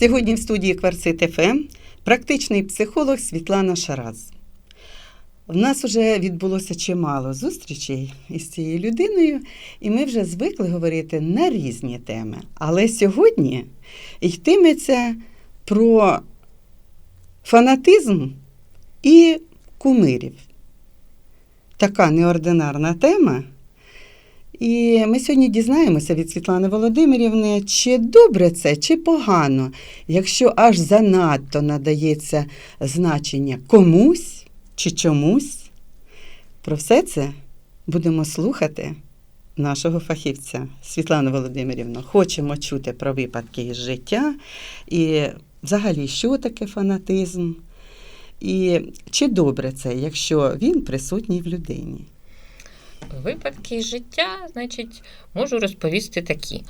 Сьогодні в студії Кварцит ФМ практичний психолог Світлана Шараз. У нас вже відбулося чимало зустрічей із цією людиною, і ми вже звикли говорити на різні теми. Але сьогодні йтиметься про фанатизм і кумирів. Така неординарна тема. І ми сьогодні дізнаємося від Світлани Володимирівни, чи добре це, чи погано, якщо аж занадто надається значення комусь чи чомусь. Про все це будемо слухати нашого фахівця Світлану Володимирівну. Хочемо чути про випадки із життя і взагалі, що таке фанатизм, і чи добре це, якщо він присутній в людині. Випадки життя, значить, можу розповісти такі.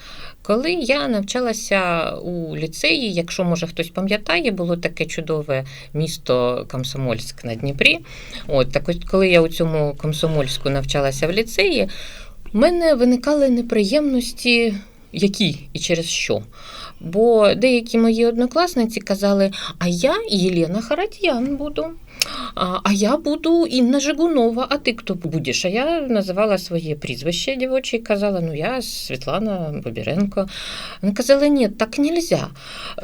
Коли я навчалася у ліцеї, якщо може хтось пам'ятає, було таке чудове місто Комсомольськ на Дніпрі. От так ось, коли я у цьому Комсомольську навчалася в ліцеї, в мене виникали неприємності, які і через що. Бо деякі мої однокласниці казали, а я Єлена Харатьян буду. А, я буду Інна Жигунова, а ти хто будеш? А я називала своє прізвище дівочі і казала, ну я Світлана Бобіренко. Вони казали, ні, так нельзя.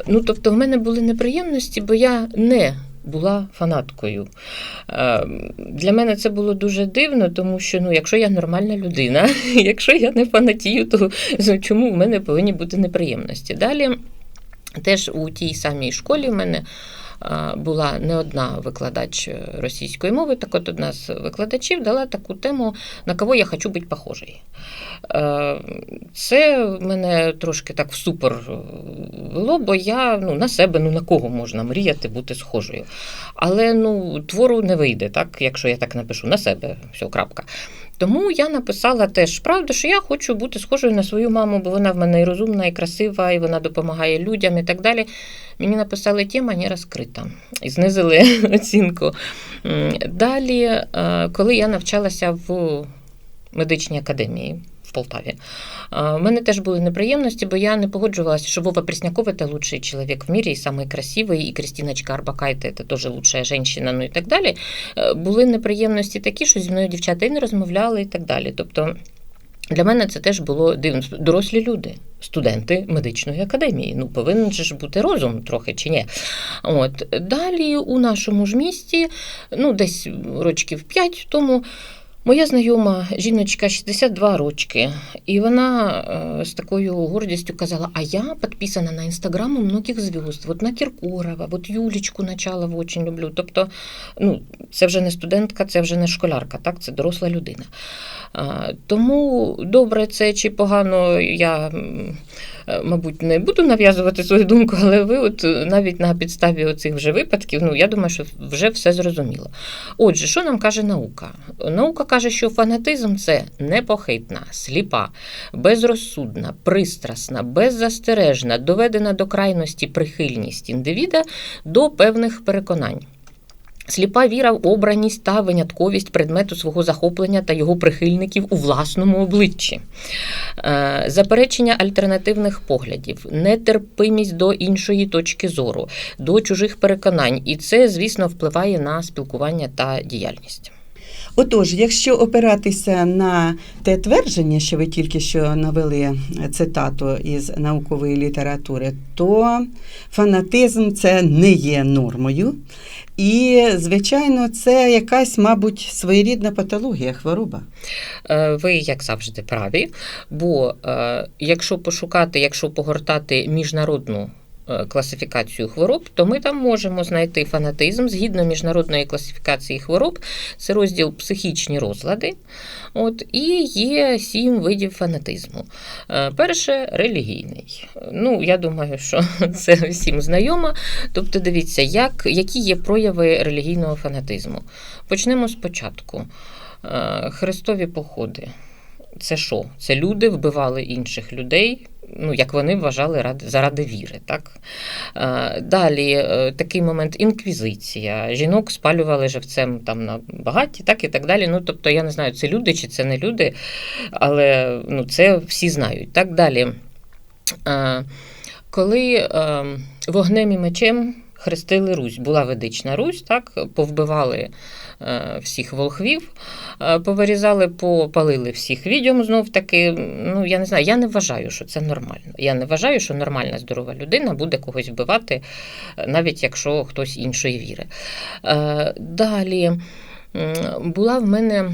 Ну, тобто, в мене були неприємності, бо я не була фанаткою. Е, Для мене це було дуже дивно, тому що ну, якщо я нормальна людина, якщо я не фанатію, то чому в мене повинні бути неприємності? Далі теж у тій самій школі в мене була не одна викладач російської мови, так от одна з викладачів дала таку тему, на кого я хочу бути похожий. Е, це мене трошки так в супер вело, бо я ну, на себе, ну на кого можна мріяти бути схожою. Але ну, твору не вийде, так, якщо я так напишу на себе, все, крапка. Тому я написала теж правду, що я хочу бути схожою на свою маму, бо вона в мене і розумна, і красива, і вона допомагає людям і так далі. Мені написали тема не розкрита і знизили оцінку. Далі, е, коли я навчалася в медичній академії. Полтаві. У мене теж були неприємності, бо я не погоджувалася, що Вова Пресняков – це лучший чоловік в мірі, і самий красивий, і Кристиночка Арбакайте – це теж лучша жінка, ну і так далі. Е, були неприємності такі, що зі мною дівчата і не розмовляли, і так далі. Тобто для мене це теж було дивно. Дорослі люди, студенти медичної академії. Ну, повинен же ж бути розум трохи чи ні. От. Далі у нашому ж місті, ну, десь рочків 5 тому. Моя знайома жіночка 62 рочки, і вона е, з такою гордістю казала: А я підписана на інстаграм у многих зв'язд, от на Кіркорова, от Юлічку Началову очень люблю. Тобто, ну, це вже не студентка, це вже не школярка, так, це доросла людина. Тому добре це чи погано, я, е, мабуть, не буду нав'язувати свою думку, але ви, от навіть на підставі оцих вже випадків, ну я думаю, що вже все зрозуміло. Отже, що нам каже наука? Наука каже, що фанатизм це непохитна, сліпа, безрозсудна, пристрасна, беззастережна, доведена до крайності прихильність індивіда до певних переконань. Сліпа віра в обраність та винятковість предмету свого захоплення та його прихильників у власному обличчі, е, заперечення альтернативних поглядів, нетерпимість до іншої точки зору, до чужих переконань, і це, звісно, впливає на спілкування та діяльність. Отож, якщо опиратися на те твердження, що ви тільки що навели цитату із наукової літератури, то фанатизм це не є нормою. І, звичайно, це якась, мабуть, своєрідна патологія, хвороба. Е, ви, як завжди, праві. Бо е, якщо пошукати, якщо погортати міжнародну класифікацію хвороб, то ми там можемо знайти фанатизм згідно міжнародної класифікації хвороб. Це розділ психічні розлади. От, І є сім видів фанатизму. Е, перше релігійний. Ну, Я думаю, що це всім знайомо. Тобто, дивіться, як, які є прояви релігійного фанатизму. Почнемо спочатку. Е, хрестові походи. Це що? Це люди вбивали інших людей ну, як вони вважали заради віри. Так? Далі е, такий момент інквізиція. Жінок спалювали живцем там на багаті, так і так далі. Ну, Тобто, я не знаю, це люди чи це не люди, але ну, це всі знають. Так далі. коли е, вогнем і мечем хрестили Русь. Була ведична Русь, так, повбивали е, всіх волхвів, е, повирізали, попалили всіх відьом знов таки. Ну, я не знаю, я не вважаю, що це нормально. Я не вважаю, що нормальна здорова людина буде когось вбивати, е, навіть якщо хтось іншої віри. Е, далі була в мене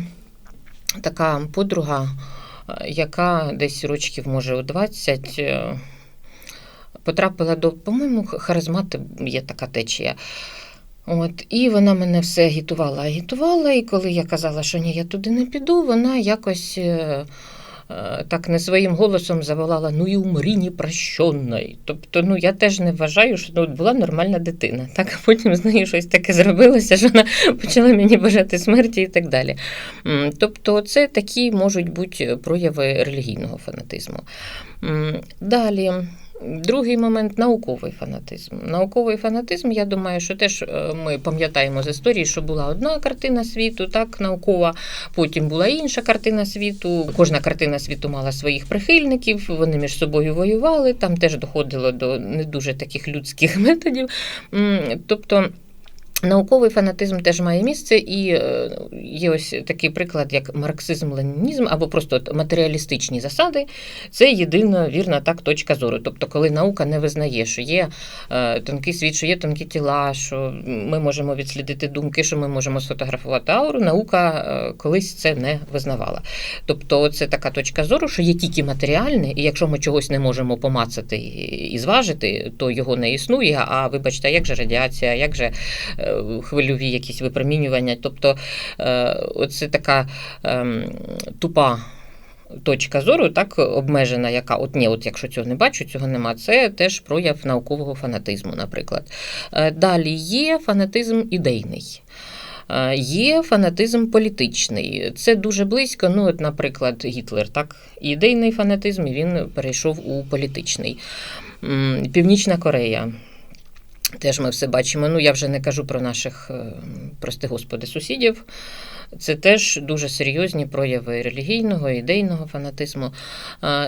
така подруга, е, яка десь рочків, може, у 20. Потрапила до, по-моєму, харизмати є така течія. От, і вона мене все агітувала, агітувала, і коли я казала, що ні, я туди не піду, вона якось е, е, так не своїм голосом заволала ну і умрі непрощенної. Тобто, ну я теж не вважаю, що ну, була нормальна дитина. Так, а потім з нею щось таке зробилося, що вона почала мені бажати смерті і так далі. Тобто, це такі можуть бути прояви релігійного фанатизму. Далі. Другий момент науковий фанатизм. Науковий фанатизм, я думаю, що теж е, ми пам'ятаємо з історії, що була одна картина світу, так, наукова, потім була інша картина світу. Кожна картина світу мала своїх прихильників, вони між собою воювали, там теж доходило до не дуже таких людських методів. Тобто. Науковий фанатизм теж має місце, і е, є ось такий приклад, як марксизм-ленінізм або просто матеріалістичні засади. Це єдина вірна так точка зору. Тобто, коли наука не визнає, що є е, тонкий світ, що є тонкі тіла, що ми можемо відслідити думки, що ми можемо сфотографувати ауру, наука е, колись це не визнавала. Тобто, це така точка зору, що є тільки матеріальне, і якщо ми чогось не можемо помацати і зважити, то його не існує. А вибачте, як же радіація, як же хвильові якісь випромінювання. Тобто, е, оце така ем, тупа. Точка зору так обмежена, яка от ні, от якщо цього не бачу, цього нема. Це теж прояв наукового фанатизму, наприклад. Е, Далі є фанатизм ідейний. Е, Є фанатизм політичний. Це дуже близько. Ну, от, наприклад, Гітлер, так, ідейний фанатизм, і він перейшов у політичний. Північна Корея. Теж ми все бачимо. Ну, я вже не кажу про наших, е, прости господи, сусідів. Це теж дуже серйозні прояви релігійного, ідейного фанатизму.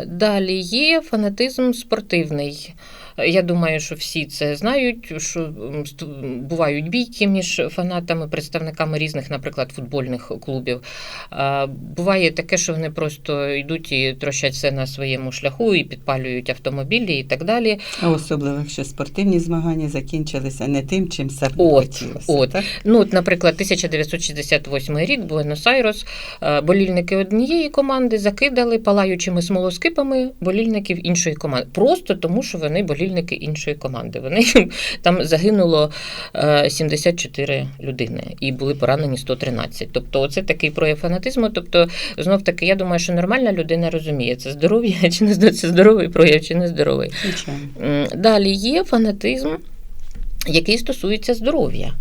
Далі є фанатизм спортивний. Я думаю, що всі це знають, що бувають бійки між фанатами, представниками різних, наприклад, футбольних клубів. Буває таке, що вони просто йдуть і трощать все на своєму шляху і підпалюють автомобілі і так далі. А особливо, якщо спортивні змагання закінчилися не тим, чим саме От, хотілося. от. Так? Ну, от, наприклад, 1968 рік, Буенос-Айрес, е, болільники однієї команди закидали палаючими смолоскипами болільників іншої команди. Просто тому, що вони болільники іншої команди. Вони там загинуло е, 74 людини і були поранені 113. Тобто, це такий прояв фанатизму. Тобто, знов таки, я думаю, що нормальна людина розуміє, це здоров'я чи не здоров'я, це здоровий прояв чи не здоровий. Далі є фанатизм, який стосується здоров'я.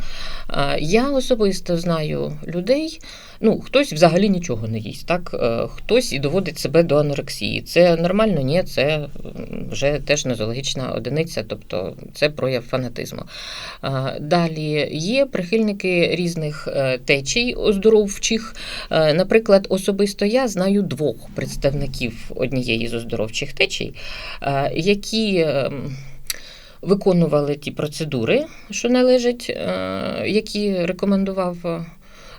Я особисто знаю людей. Ну, хтось взагалі нічого не їсть, так Е, хтось і доводить себе до анорексії. Це нормально? Ні, це вже теж нозологічна одиниця, тобто це прояв фанатизму. Далі є прихильники різних е, течій оздоровчих. Е, Наприклад, особисто я знаю двох представників однієї з оздоровчих течій, е, які. Виконували ті процедури, що належать, е, які рекомендував е,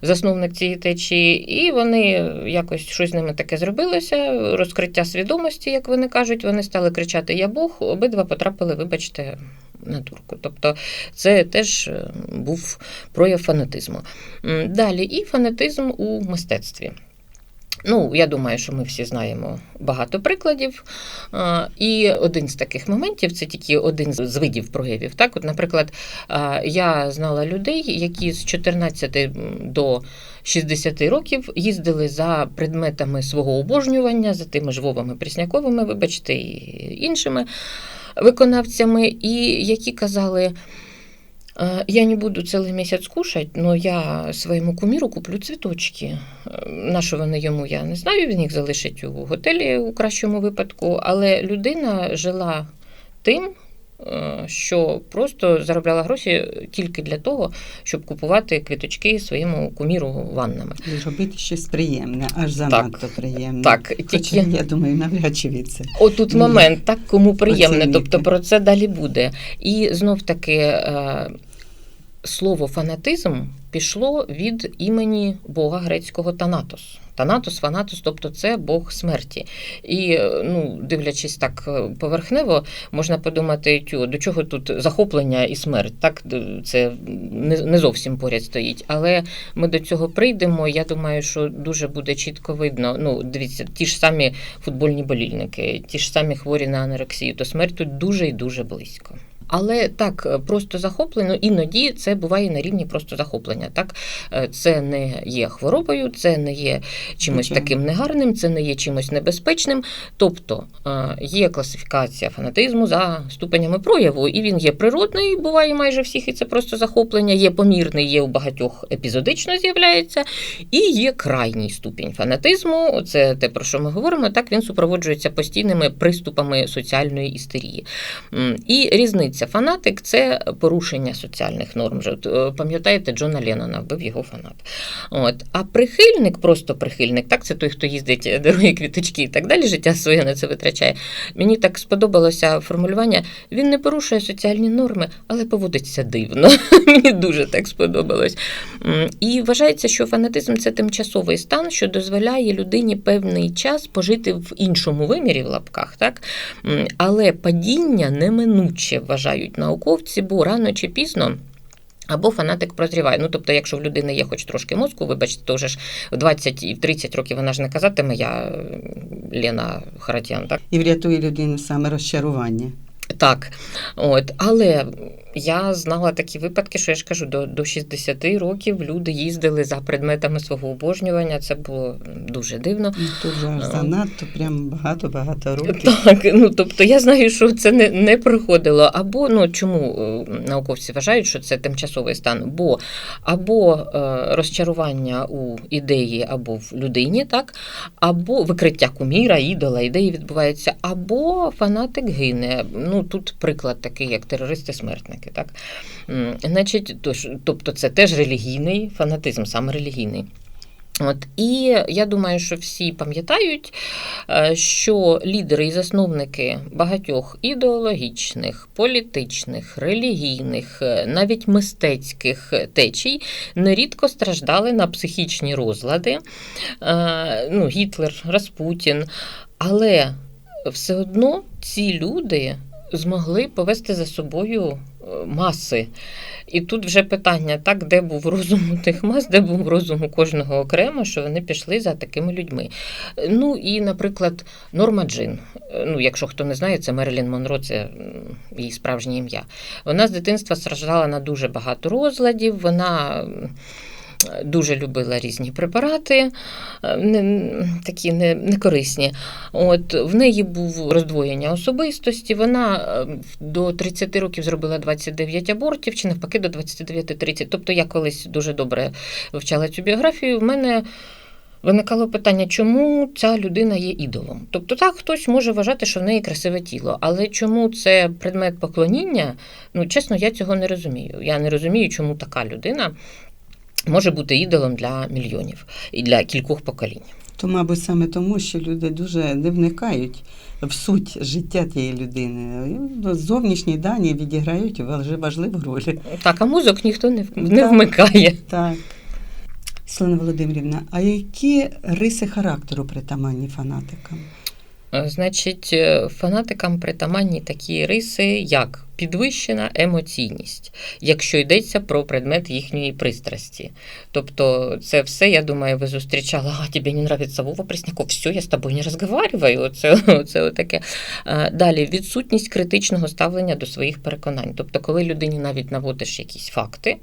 засновник цієї течії, і вони якось щось з ними таке зробилося, розкриття свідомості, як вони кажуть, вони стали кричати Я Бог, обидва потрапили, вибачте, на турку. Тобто це теж е, був прояв фанатизму. Далі і фанатизм у мистецтві. Ну, я думаю, що ми всі знаємо багато прикладів. І один з таких моментів це тільки один з видів проявів. Так, от, наприклад, я знала людей, які з 14 до 60 років їздили за предметами свого обожнювання, за тими ж Вовами Прісняковими, вибачте, і іншими виконавцями, і які казали. «Э, Я не буду целый месяц кушать, но я своєму куміру куплю цвіточки. Е, На що вони йому, я не знаю, він їх залишить у готелі у кращому випадку, але людина жила тим, що просто заробляла гроші тільки для того, щоб купувати квіточки своєму куміру ваннами. І робити щось приємне, аж занадто приємне. Так, Хоча, я думаю, навряд чи від це. отут Ні. момент, так кому приємне, Оцінити. тобто про це далі буде. І знов таки е, слово фанатизм пішло від імені Бога грецького Танатос. Танатос, фанатос, тобто це Бог смерті. І е, ну, дивлячись так е, поверхнево, можна подумати, тю, до чого тут захоплення і смерть. Так, це не, зовсім поряд стоїть. Але ми до цього прийдемо. Я думаю, що дуже буде чітко видно. Ну, дивіться, ті ж самі футбольні болільники, ті ж самі хворі на анорексію, то смерть тут дуже і дуже близько. Але так, просто захоплено, іноді це буває на рівні просто захоплення. Так, Е, це не є хворобою, це не є чимось Звичайно. таким негарним, це не є чимось небезпечним. Тобто е, є класифікація фанатизму за ступенями прояву, і він є природний, буває майже всіх, і це просто захоплення. Є помірний, є у багатьох епізодично з'являється, і є крайній ступінь фанатизму. Це те, про що ми говоримо. Так він супроводжується постійними приступами соціальної істерії. І різниця фанатик це порушення соціальних норм. Е, Пам'ятаєте, Джона Леннона вбив його фанат. От. А прихильник, просто прихильник, так, це той, хто їздить, е, дарує квіточки і так далі, життя своє на це витрачає. Мені так сподобалося формулювання. Він не порушує соціальні норми, але поводиться дивно. Мені дуже так сподобалось. І вважається, що фанатизм це тимчасовий стан, що дозволяє людині певний час пожити в іншому вимірі в лапках, так? Але падіння неминуче вважають науковці, бо рано чи пізно. Або фанатик прозріває. Ну, тобто, якщо в людини є хоч трошки мозку, вибачте, то вже ж в 20 і в 30 років вона ж не казатиме, я Лена Харатян, так? І врятує людину саме розчарування. Так, от, але я знала такі випадки, що я ж кажу, до, до 60 років люди їздили за предметами свого обожнювання. Це було дуже дивно. Ну, Тут же Ем. занадто, прям багато-багато років. Так, ну тобто я знаю, що це не, не проходило. Або ну чому е, науковці вважають, що це тимчасовий стан? Бо або е, розчарування у ідеї або в людині, так, або викриття куміра, ідола, ідеї відбувається, або фанатик гине. Ну тут приклад такий, як терористи-смертники. Так? Значить, тобто це теж релігійний фанатизм, саме релігійний. От і я думаю, що всі пам'ятають, е, що лідери і засновники багатьох ідеологічних, політичних, релігійних, е, навіть мистецьких течій нерідко страждали на психічні розлади. Е, Ну, Гітлер, Распутін. Але все одно ці люди змогли повести за собою маси. І тут вже питання, так, де був розум у тих мас, де був розум у кожного окремо, що вони пішли за такими людьми. Ну і, наприклад, Норма Джин. Ну, якщо хто не знає, це Мерлін Монро, це її справжнє ім'я. Вона з дитинства страждала на дуже багато розладів. Вона. Дуже любила різні препарати, е, не, такі не, некорисні. От, в неї був роздвоєння особистості. Вона е, до 30 років зробила 29 абортів, чи навпаки до 29-30. Тобто я колись дуже добре вивчала цю біографію. В мене виникало питання, чому ця людина є ідолом. Тобто, так, хтось може вважати, що в неї красиве тіло, але чому це предмет поклоніння? Ну, чесно, я цього не розумію. Я не розумію, чому така людина може бути ідолом для мільйонів і для кількох поколінь. То, мабуть, саме тому, що люди дуже не вникають в суть життя тієї людини. Зовнішні дані відіграють важ- важливу роль. Так, а мозок ніхто не, в- не Так. вмикає. Так. Слана Володимирівна, а які риси характеру притаманні фанатикам? Е, Значить, е, фанатикам притаманні такі риси, як підвищена емоційність, якщо йдеться про предмет їхньої пристрасті. Тобто, це все, я думаю, ви зустрічали, а тобі не нравиться Вова Пресняков, все, я з тобою не розмовляю. Оце, оце отаке. Е, Далі, відсутність критичного ставлення до своїх переконань. Тобто, коли людині навіть наводиш якісь факти,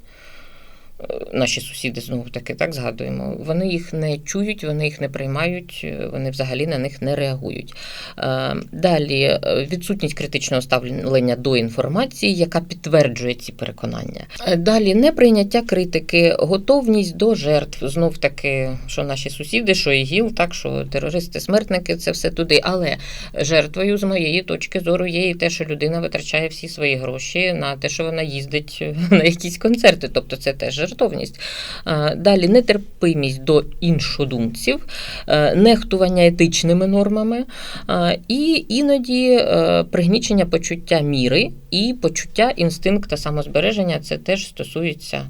наші сусіди знову таки так згадуємо, вони їх не чують, вони їх не приймають, е, вони взагалі на них не реагують. Е, Далі е, відсутність критичного ставлення до інформації, яка підтверджує ці переконання. Далі неприйняття критики, готовність до жертв. Знов таки, що наші сусіди, що ІГІЛ, так що терористи, смертники, це все туди. Але жертвою з моєї точки зору є і те, що людина витрачає всі свої гроші на те, що вона їздить на якісь концерти. Тобто це теж жертовність. Е, Далі нетерпимість до іншодумців, е, нехтування етичними нормами е, і іноді пригнічення почуття міри і почуття інстинкта самозбереження. Це теж стосується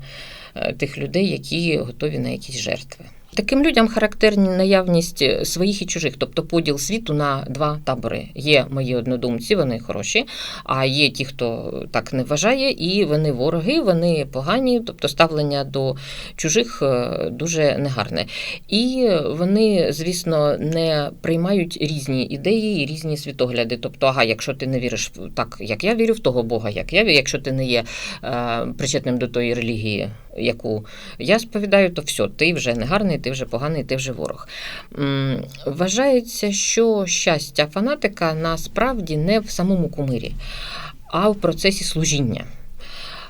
тих людей, які готові на якісь жертви. Таким людям характерні наявність своїх і чужих, тобто поділ світу на два табори. Є мої однодумці, вони хороші, а є ті, хто так не вважає, і вони вороги, вони погані, тобто ставлення до чужих е, дуже негарне. І вони, звісно, не приймають різні ідеї і різні світогляди. Тобто, ага, якщо ти не віриш так, як я вірю, в того Бога, як я вірю, якщо ти не є е, причетним до тої релігії, яку я сповідаю, то все, ти вже не гарний, ти вже поганий, ти вже ворог. Вважається, що щастя фанатика насправді не в самому кумирі, а в процесі служіння.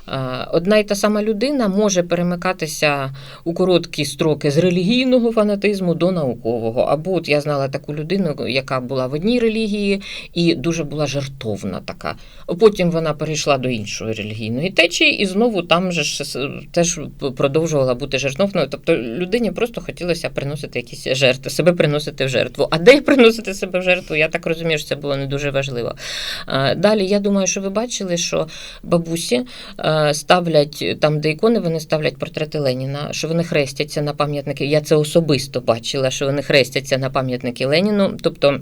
Е, Одна і та сама людина може перемикатися у короткі строки з релігійного фанатизму до наукового. Або от я знала таку людину, яка була в одній релігії і дуже була жертовна така. Потім вона перейшла до іншої релігійної течії і знову там же ж теж продовжувала бути жертовною. Тобто людині просто хотілося приносити якісь жертви, себе приносити в жертву. А де приносити себе в жертву, я так розумію, що це було не дуже важливо. Е, Далі я думаю, що ви бачили, що бабусі е, ставлять там, де ікони, вони ставлять портрети Леніна, що вони хрестяться на пам'ятники. Я це особисто бачила, що вони хрестяться на пам'ятники Леніну. Тобто.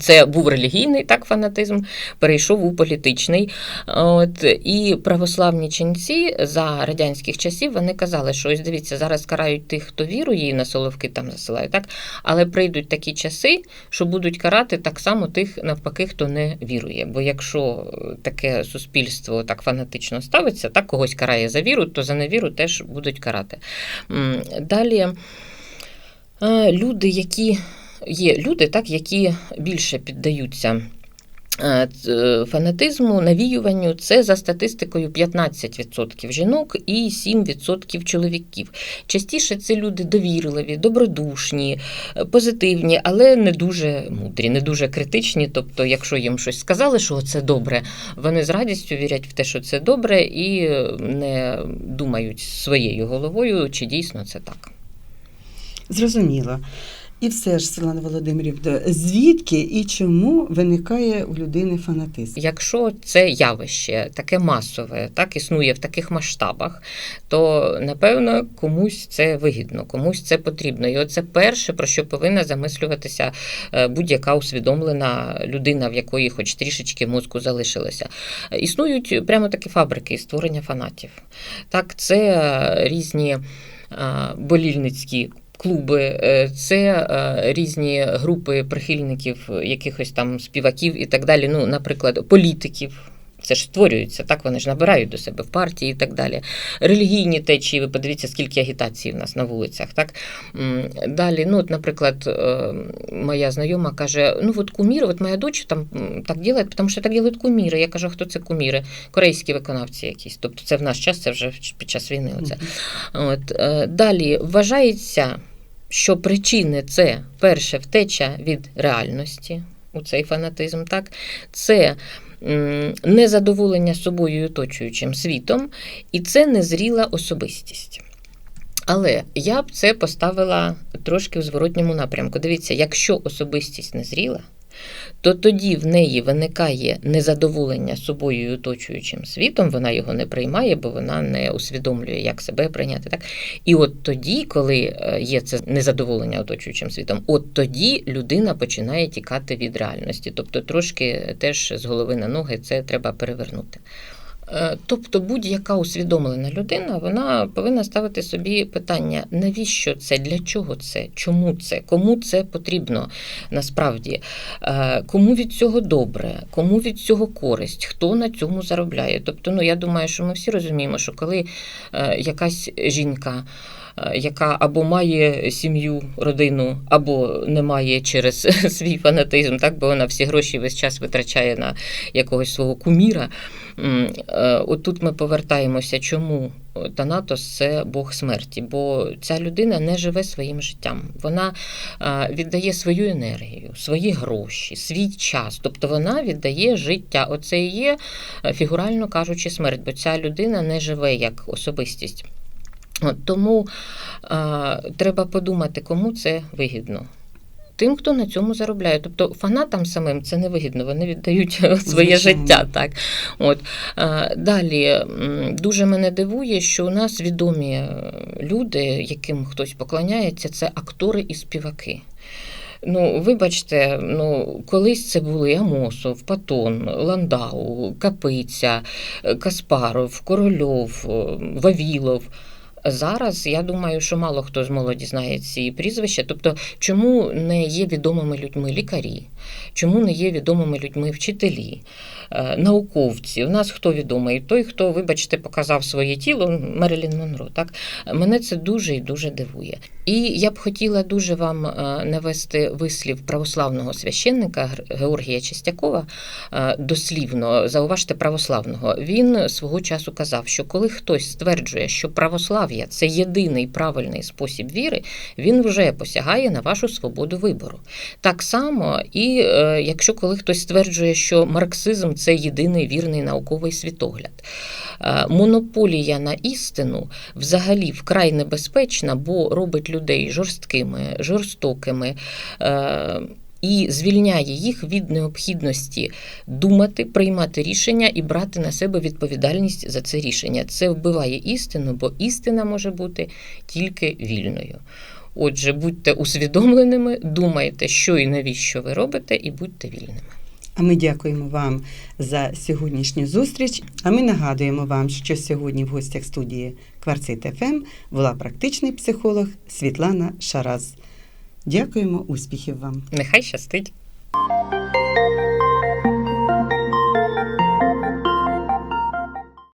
Це був релігійний так фанатизм, перейшов у політичний. От і православні ченці за радянських часів вони казали, що ось дивіться, зараз карають тих, хто вірує, і на соловки там засилають, так але прийдуть такі часи, що будуть карати так само тих, навпаки, хто не вірує. Бо якщо таке суспільство так фанатично ставиться, так когось карає за віру, то за невіру теж будуть карати. Далі люди, які є люди, так, які більше піддаються. е, Фанатизму, навіюванню це за статистикою 15% жінок і 7% чоловіків. Частіше це люди довірливі, добродушні, е, позитивні, але не дуже мудрі, не дуже критичні. Тобто, якщо їм щось сказали, що це добре, вони з радістю вірять в те, що це добре, і е, не думають своєю головою, чи дійсно це так. Зрозуміло. І все ж, Світлана Володимирівна, звідки і чому виникає у людини фанатизм? Якщо це явище таке масове, так існує в таких масштабах, то напевно комусь це вигідно, комусь це потрібно. І оце перше, про що повинна замислюватися е, будь-яка усвідомлена людина, в якої хоч трішечки мозку залишилося. Існують прямо такі фабрики створення фанатів. Так, це е, різні е, болільницькі. Клуби, е, це е, різні групи прихильників якихось там співаків і так далі. Ну, наприклад, політиків. Це ж створюється, так вони ж набирають до себе в партії і так далі. Релігійні течії, ви подивіться, скільки агітації в нас на вулицях. Так? Далі, ну, от, наприклад, е, моя знайома каже: ну от куміри, от моя дочь там так робить, тому що так роблять куміри. Я кажу, хто це куміри? Корейські виконавці якісь. Тобто це в наш час, це вже під час війни. Оце. От, е, далі вважається, що причини це перше втеча від реальності, у цей фанатизм, так? це незадоволення собою і оточуючим світом, і це незріла особистість. Але я б це поставила трошки в зворотньому напрямку. Дивіться, якщо особистість незріла, то тоді в неї виникає незадоволення собою і оточуючим світом, вона його не приймає, бо вона не усвідомлює, як себе прийняти. Так? І от тоді, коли е, є це незадоволення оточуючим світом, от тоді людина починає тікати від реальності. Тобто трошки теж з голови на ноги це треба перевернути. Е, Тобто будь-яка усвідомлена людина вона повинна ставити собі питання, навіщо це, для чого це, чому це, кому це потрібно насправді, Е, кому від цього добре, кому від цього користь, хто на цьому заробляє. Тобто, ну я думаю, що ми всі розуміємо, що коли е, якась жінка. Е, Яка або має сім'ю, родину, або не має через свій фанатизм, так бо вона всі гроші весь час витрачає на якогось свого куміра. Е, Отут ми повертаємося, чому Танатос це Бог смерті, бо ця людина не живе своїм життям. Вона е, віддає свою енергію, свої гроші, свій час. Тобто вона віддає життя. Оце і є, фігурально кажучи, смерть, бо ця людина не живе як особистість. От, тому е, треба подумати, кому це вигідно. Тим, хто на цьому заробляє. Тобто фанатам самим це не вигідно, вони віддають своє Звичайно. життя. Так. От. Е, Далі дуже мене дивує, що у нас відомі е, люди, яким хтось поклоняється, це актори і співаки. Ну, вибачте, ну колись це були Амосов, Патон, Ландау, Капиця, Каспаров, Корольов, Вавілов. Зараз я думаю, що мало хто з молоді знає ці прізвища. Тобто, чому не є відомими людьми лікарі, чому не є відомими людьми вчителі, е, науковці? У нас хто відомий? Той, хто, вибачте, показав своє тіло, Мерилін Монро. Так мене це дуже і дуже дивує. І я б хотіла дуже вам е, навести вислів православного священника Георгія Чистякова. е, Дослівно, зауважте православного. Він свого часу казав, що коли хтось стверджує, що православ'я це єдиний правильний спосіб віри, він вже посягає на вашу свободу вибору. Так само, і е, якщо коли хтось стверджує, що марксизм це єдиний вірний науковий світогляд. Монополія на істину взагалі вкрай небезпечна, бо робить людей жорсткими, жорстокими. е, І звільняє їх від необхідності думати, приймати рішення і брати на себе відповідальність за це рішення. Це вбиває істину, бо істина може бути тільки вільною. Отже, будьте усвідомленими, думайте, що і навіщо ви робите, і будьте вільними. А ми дякуємо вам за сьогоднішню зустріч. А ми нагадуємо вам, що сьогодні в гостях студії Кварцит ФМ була практичний психолог Світлана Шараз. Дякуємо, успіхів вам! Нехай щастить.